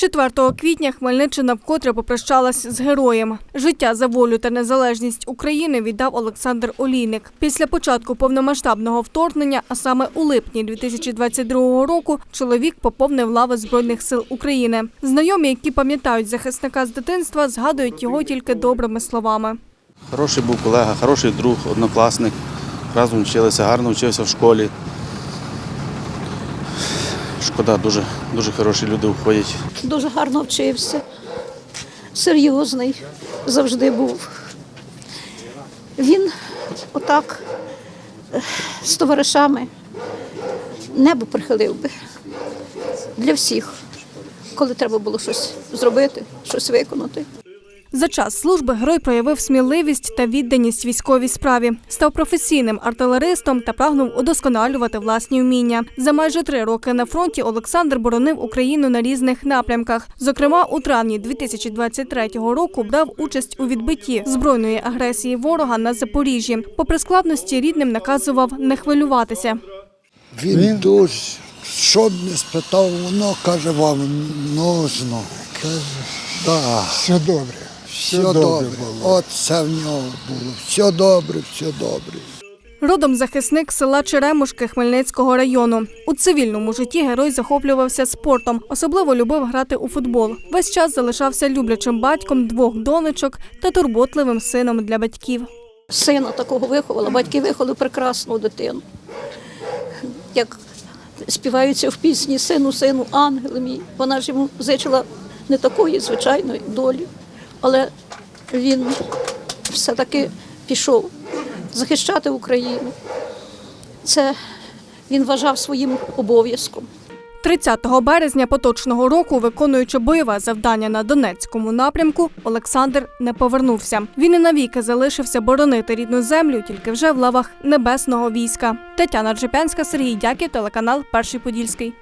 4 квітня Хмельниччина вкотре попрощалась з героєм. Життя за волю та незалежність України віддав Олександр Олійник. Після початку повномасштабного вторгнення, а саме у липні 2022 року, чоловік поповнив лави Збройних сил України. Знайомі, які пам'ятають захисника з дитинства, згадують його тільки добрими словами. Хороший був колега, хороший друг, однокласник. Разом вчилися, гарно вчився в школі. Шкода, дуже, дуже хороші люди уходять. Дуже гарно вчився, серйозний завжди був. Він отак е, з товаришами небо прихилив би для всіх, коли треба було щось зробити, щось виконати. За час служби герой проявив сміливість та відданість військовій справі, став професійним артилеристом та прагнув удосконалювати власні вміння. За майже три роки на фронті Олександр боронив Україну на різних напрямках. Зокрема, у травні 2023 року брав участь у відбитті збройної агресії ворога на Запоріжжі. Попри складності, рідним наказував не хвилюватися. Він, дуже, що б не спитав, воно каже вам нужно. Каже, так, Все добре. Все добре. От це в нього було. Все добре, все добре. Родом захисник села Черемушки Хмельницького району. У цивільному житті герой захоплювався спортом, особливо любив грати у футбол. Весь час залишався люблячим батьком двох донечок та турботливим сином для батьків. Сина такого виховала, батьки виховали прекрасну дитину. Як співаються в пісні Сину, сину, ангел мій. Вона ж йому зичила не такої звичайної долі, але він все-таки пішов захищати Україну. Це він вважав своїм обов'язком. 30 березня поточного року, виконуючи бойове завдання на Донецькому напрямку, Олександр не повернувся. Він і навіки залишився боронити рідну землю, тільки вже в лавах небесного війська. Тетяна Джепянська, Сергій Дяків, телеканал Перший Подільський.